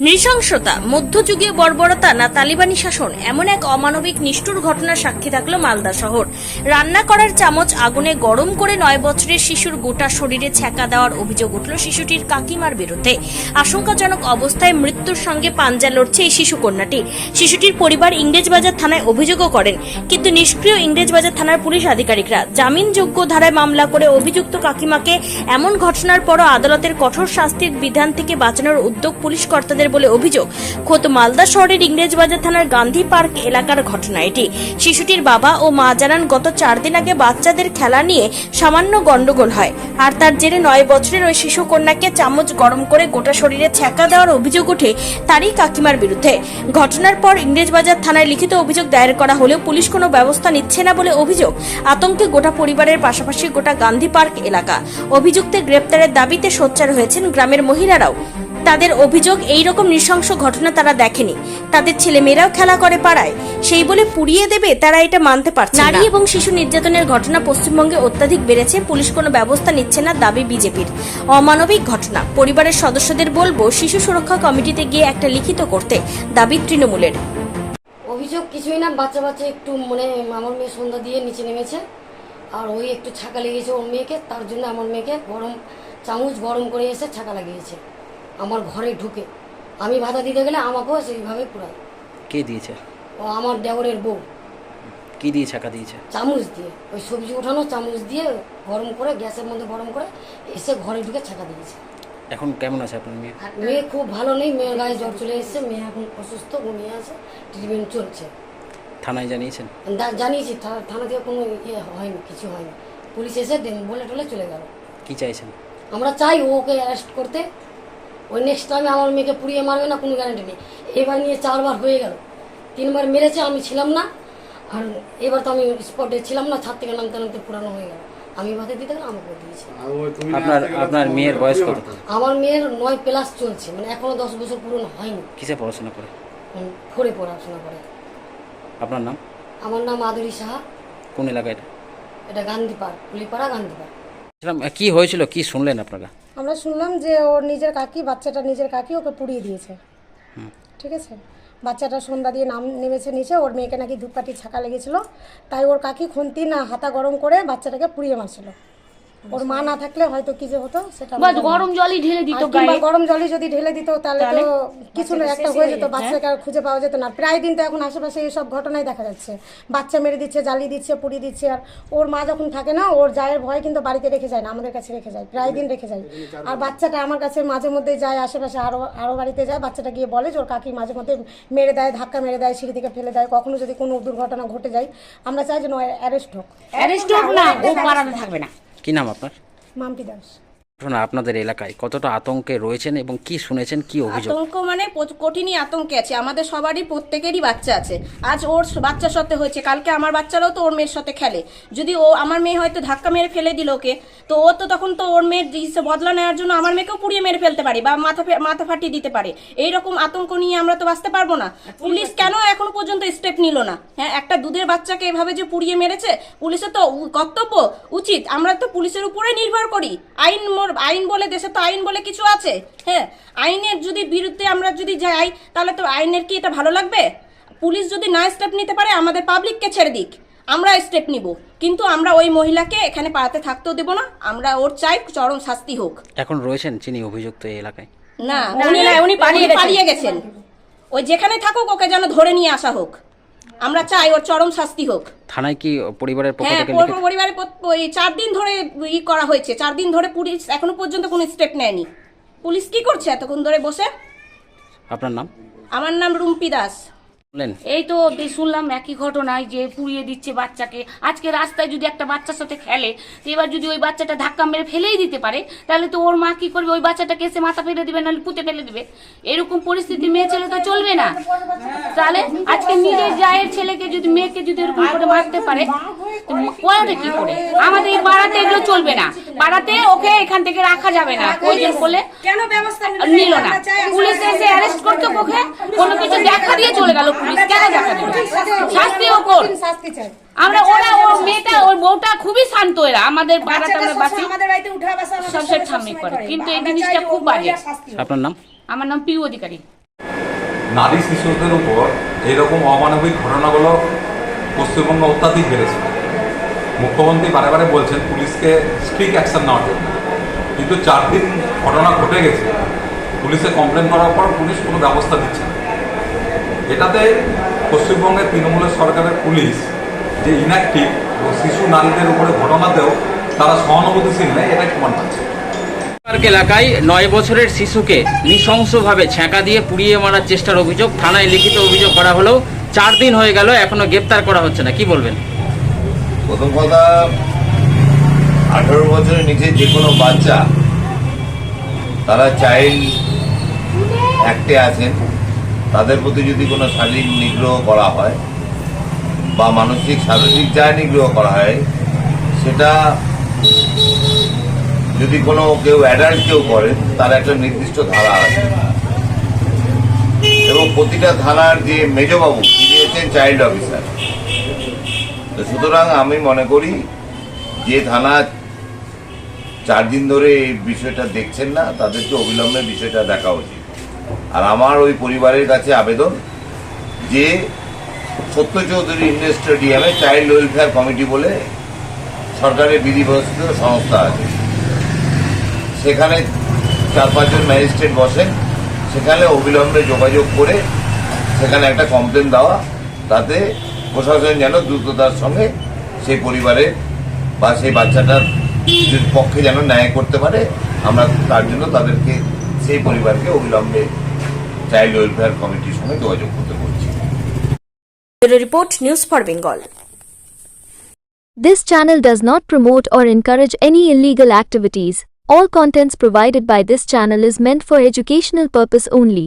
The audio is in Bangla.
নৃশংসতা, মধ্যযুগীয় বর্বরতা না তালিবানি শাসন এমন এক অমানবিক নিষ্ঠুর ঘটনার সাক্ষী থাকল মালদা শহর। রান্না করার চামচ আগুনে গরম করে নয় বছরের শিশুর গোটা শরীরে ছ্যাঁকা দেওয়ার অভিযোগ উঠল শিশুটির কাকিমার বিরুদ্ধে। আশঙ্কাজনক অবস্থায় মৃত্যুর সঙ্গে পাঞ্জা লড়ছে এই শিশু কন্যাটি শিশুটির পরিবার ইংরেজবাজার থানায় অভিযোগও করেন, কিন্তু নিষ্ক্রিয় ইংরেজবাজার থানার পুলিশ আধিকারিকরা জামিনযোগ্য ধারায় মামলা করে অভিযুক্ত কাকিমাকে এমন ঘটনার পরও আদালতের কঠোর শাস্তির বিধান থেকে বাঁচানোর উদ্যোগ পুলিশ কর্তাদের বলে অভিযোগ, খোদ মালদা শহরের ইংরেজবাজার থানার গান্ধী পার্ক এলাকার ঘটনা এটি। শিশুটির বাবা ও মা জানান, গত চার দিন আগে বাচ্চাদের খেলা নিয়ে সামান্য গন্ডগোল হয়। আর তার জেরে নয় বছরের ওই শিশু কন্যাকে চামচ গরম করে গোটা শরীরে ছ্যাঁকা দেওয়ার অভিযোগ ওঠে তারই কাকিমার বিরুদ্ধে। ঘটনার পর ইংরেজবাজার থানায় লিখিত অভিযোগ দায়ের করা হলেও পুলিশ কোনো ব্যবস্থা নিচ্ছে না বলে অভিযোগ। আতঙ্কে গোটা পরিবারের পাশাপাশি গোটা গান্ধী পার্ক এলাকা। অভিযুক্তের গ্রেপ্তারের দাবিতে সোচ্চার হয়েছেন গ্রামের মহিলারাও। তাদের অভিযোগ এই রকম নৃশংস ঘটনা তারা দেখেনি। তাদের ছেলেমেয়েরাও খেলা করে পাড়ায়। সেই বলে পুড়িয়ে দেবে তারা এটা মানতে পারছে নারী এবং শিশু নির্যাতনের ঘটনা পশ্চিমবঙ্গে অত্যাধিক বেড়েছে। পুলিশ কোনো ব্যবস্থা নিচ্ছে না দাবি বিজেপির। অমানবিক ঘটনা। পরিবারের সদস্যদের বলব শিশু সুরক্ষা কমিটিতে গিয়ে একটা লিখিত করতে দাবি তৃণমূলের। অভিযোগ কিছুই না বাচ্চা বাচ্চা একটু মানে আমার মেয়ে সন্ধ্যা দিয়ে নিচে নেমেছে। আর ওই একটু ছাকা লেগেছে ওর মেয়েকে তার জন্য আমার মেয়েকে গরম চামচ গরম করে এসে ছাকা লাগিয়েছে। আমার ঘরে ঢুকে। আমি ভাতা দিতে গেলে আমাকেও সেইভাবে পুরায়। কে দিয়েছে? ও আমার দেওরের বউ। কি দিয়ে ছাকা দিয়েছে? চামচ দিয়ে। ওই সবজি উঠানো চামচ দিয়ে গরম করে গ্যাসের মধ্যে গরম করে এসে ঘরে ঢুকে ছাকা দিয়েছে। এখন কেমন আছে আপনার মেয়ে? মেয়ে খুব ভালো নেই মেয়ের গায়ে জ্বর চলে এসেছে মেয়ে এখন অসুস্থ ঘুমিয়ে আছে ট্রিটমেন্ট চলছে। থানায় জানিয়েছেন? জানিয়েছি থানা থেকে কোনো ইয়ে হয়নি কিছু হয়নি। পুলিশ এসে দেন- বলে টলে চলে গেল। কি চাইছেন? আমরা চাই ওকে অ্যারেস্ট করতে ওই নেক্সট টাইমে আমার মেয়েকে পুড়িয়ে মারবে না কোনো গ্যারান্টি নেই। এবার নিয়ে চারবার হয়ে গেল। তিনবার মেরেছে আমি ছিলাম না। আর এবার তো আমি স্পটে ছিলাম না ছাদ থেকে নামতে নামতে পুরানো হয়ে গেল। আমি ভাতে দিতে গেলে আমাকে দিয়েছে। আপনার আপনার মেয়ের বয়স কত? আমার মেয়ের নয় প্লাস চলছে মানে এখনও দশ বছর পূরণ হয়নি। কিসে পড়াশোনা করে? ফোরে পড়াশোনা করে। আপনার নাম? আমার নাম আদরি সাহা। কোন এলাকায় এটা? এটা গান্ধী পার্ক কুলিপাড়া গান্ধী পার্ক। কি হয়েছিল কি শুনলেন আপনারা? আমরা শুনলাম যে ওর নিজের কাকি বাচ্চাটা নিজের কাকি ওকে পুড়িয়ে দিয়েছে। ঠিক আছে? বাচ্চাটা সন্ধ্যা দিয়ে নাম নেমেছে নিচে ওর মেয়েকে নাকি ধূপকাঠি ছাকা লেগেছিল। তাই ওর কাকি খুন্তি না হাতা গরম করে বাচ্চাটাকে পুড়িয়ে মারছিল। ওর মা না থাকলে হয়তো কি যে হতো সেটা গরম জলই ঢেলে দিত কিংবা গরম জলই যদি ঢেলে দিত তাহলে তো কিছু না একটা হয়ে যেত বাচ্চাকে আর খুঁজে পাওয়া যেত না। প্রায় দিন তো এখন আশেপাশে এইসব ঘটনাই দেখা যাচ্ছে। বাচ্চা মেরে দিচ্ছে জ্বালিয়ে দিচ্ছে পুড়িয়ে দিচ্ছে আর ওর মা যখন থাকে না ওর জায়ের ভয় কিন্তু বাড়িতে রেখে যায় না আমাদের কাছে রেখে যায় প্রায় দিন রেখে যায়। আর বাচ্চাটা আমার কাছে মাঝে মধ্যে যায় আশেপাশে আরও আরও বাড়িতে যায় বাচ্চাটা গিয়ে বলে যে ওর কাকি মাঝে মধ্যে মেরে দেয় ধাক্কা মেরে দেয় সিঁড়ি থেকে ফেলে দেয় কখনো যদি কোনো দুর্ঘটনা ঘটে যায় আমরা চাই যেন অ্যারেস্ট হোক। অ্যারেস্ট হোক না ও পাড়াতে থাকবে না। কি নাম আপনার? মাম্পি দাস। ঘটনা আপনাদের এলাকায় কতটা আতঙ্কে রয়েছেন এবং কি শুনেছেন কি অভিযোগ? আতঙ্ক মানে কঠিনই আতঙ্কে আছে। আমাদের সবারই প্রত্যেকেরই বাচ্চা আছে। আজ ওর বাচ্চার সাথে হয়েছে। কালকে আমার বাচ্চারাও তো ওর মেয়ের সাথে খেলে। যদি ও আমার মেয়ে হয়তো ধাক্কা মেরে ফেলে দিল ওকে তো ও তো তখন তো ওর মেয়ের জিনিসে বদলা নেওয়ার জন্য আমার মেয়েকেও পুড়িয়ে মেরে ফেলতে পারে বা মাথা ফে- মাথা ফাটিয়ে দিতে পারে। এইরকম আতঙ্ক নিয়ে আমরা তো বাঁচতে পারব না। পুলিশ কেন এখনও পর্যন্ত স্টেপ নিল না? হ্যাঁ একটা দুধের বাচ্চাকে এভাবে যে পুড়িয়ে মেরেছে পুলিশের তো কর্তব্য উচিত। আমরা তো পুলিশের উপরে নির্ভর করি। আইন মোর- আইন বলে দেশে তো আইন বলে কিছু আছে? হ্যাঁ আইনের যদি বিরুদ্ধে আমরা যদি যাই তাহলে তো আইনের কি এটা ভালো লাগবে? পুলিশ যদি না স্টেপ নিতে পারে আমাদের পাবলিককে ছেড়ে দিক। আমরা স্টেপ নিব। কিন্তু আমরা ওই মহিলাকে এখানে পাড়াতে থাকতেও দেবো না। আমরা ওর চাই চরম শাস্তি হোক। এখন রয়েছেন যিনি অভিযুক্ত এই এলাকায়। না উনি উনি পালিয়ে পালিয়ে গেছেন। ওই যেখানে থাকুক ওকে যেন ধরে নিয়ে আসা হোক। আমরা চাই ওর চরম শাস্তি হোক। থানায় কি পরিবারের পক্ষ হ্যাঁ থেকে হ্যাঁ লিখিত- পরিবারের চার দিন ধরে ই করা হয়েছে। চার দিন ধরে পুলিশ এখনও পর্যন্ত কোনো স্টেপ নেয়নি। পুলিশ কি করছে এতক্ষণ ধরে বসে? আপনার নাম? আমার নাম রুম্পি দাস। এই তো শুনলাম একই ঘটনায় যে পুড়িয়ে দিচ্ছে বাচ্চাকে। আজকে রাস্তায় যদি একটা বাচ্চার সাথে খেলে এবার যদি ওই বাচ্চাটা ধাক্কা মেরে ফেলেই দিতে পারে, তাহলে তো ওর মা কি করবে? ওই বাচ্চাটাকে এসে মাথা ফেলে দিবে, নাহলে পুঁতে ফেলে দিবে। এরকম পরিস্থিতি মেয়ে ছেলে তো চলবে না। তাহলে আজকে নিজের জায়ের ছেলেকে যদি, মেয়েকে যদি এরকম করে মারতে পারে কি করে? আমাদের এই পাড়াতে এগুলো চলবে না। পাড়াতে ওকে এখান থেকে রাখা যাবে না। প্রয়োজন করলে কেন ব্যবস্থা নিল? না। পুলিশ এসে অ্যারেস্ট করতে ওকে কোনো কিছু দেখা দিয়ে চলে গেল পুলিশ। কেন দেখা দিল? শাস্তিও কর শাস্তি চাই। আমরা ওরা ও মেয়েটা ওর বউটা খুবই শান্ত এরা। আমাদের পাড়াতে আমরা বাসি সব সে ঠাম্মি করে। কিন্তু এই জিনিসটা খুব বাজে। আপনার নাম? আমার নাম পিউ অধিকারী। নারী শিশুদের উপর এইরকম অমানবিক ঘটনাগুলো পশ্চিমবঙ্গে অত্যাধিক বেড়েছে। মুখ্যমন্ত্রী বারে বারে বলছেন, পুলিশকে স্ট্রিক্ট অ্যাকশন নেওয়ার জন্য কিন্তু চার দিন ঘটনা ঘটে গেছে। পুলিশে কমপ্লেন করার পর পুলিশ কোনো ব্যবস্থা দিচ্ছে না। এটাতে পশ্চিমবঙ্গের তৃণমূলের সরকারের পুলিশ যে ইনঅ্যাক্টিভ ও শিশু নারীদের উপরে ঘটনাতেও তারা সহানুভূতিশীল নেই এটাই প্রমাণ পাচ্ছে। এলাকায় নয় বছরের শিশুকে নৃশংসভাবে ছ্যাঁকা দিয়ে পুড়িয়ে মারার চেষ্টার অভিযোগ, থানায় লিখিত অভিযোগ করা হলেও চার দিন হয়ে গেল, এখনও গ্রেপ্তার করা হচ্ছে না। কি বলবেন? প্রথম কথা, আঠারো বছরের নিচে যে কোনো বাচ্চা, তারা চাইল্ড অ্যাক্টে আছেন, তাদের প্রতি যদি কোনো শারীরিক নিগ্রহ করা হয় বা মানসিক, শারীরিক যা নিগ্রহ করা হয়, সেটা যদি কোনো কেউ অ্যাডাল্ট কেউ করে, তার একটা নির্দিষ্ট ধারা আছে। এবং প্রতিটা থানার যে মেজবাবু, তিনি হচ্ছেন চাইল্ড অফিসার তো সুতরাং আমি মনে করি যে থানা চার দিন ধরে এই বিষয়টা দেখছেন না, তাদেরকে অবিলম্বে বিষয়টা দেখা উচিত। আর আমার ওই পরিবারের কাছে আবেদন যে সত্য চৌধুরী ইন্ডোর স্টেডিয়ামে চাইল্ড ওয়েলফেয়ার কমিটি বলে সরকারের বিধিবস্ত সংস্থা আছে। সেখানে চার পাঁচজন ম্যাজিস্ট্রেট বসেন, সেখানে অবিলম্বে যোগাযোগ করে সেখানে একটা কমপ্লেন দেওয়া, তাতে প্রশাসন যেন দ্রুততার সঙ্গে সেই পরিবারের বা সেই বাচ্চাটার পক্ষে যেন ন্যায় করতে পারে আমরা তার জন্য তাদেরকে সেই পরিবারকে অবিলম্বে চাইল্ড ওয়েলফেয়ার কমিটির সঙ্গে যোগাযোগ করতে বলছি report news for Bengal This channel does not promote or encourage any illegal activities. All contents provided by this channel is meant for educational purpose only.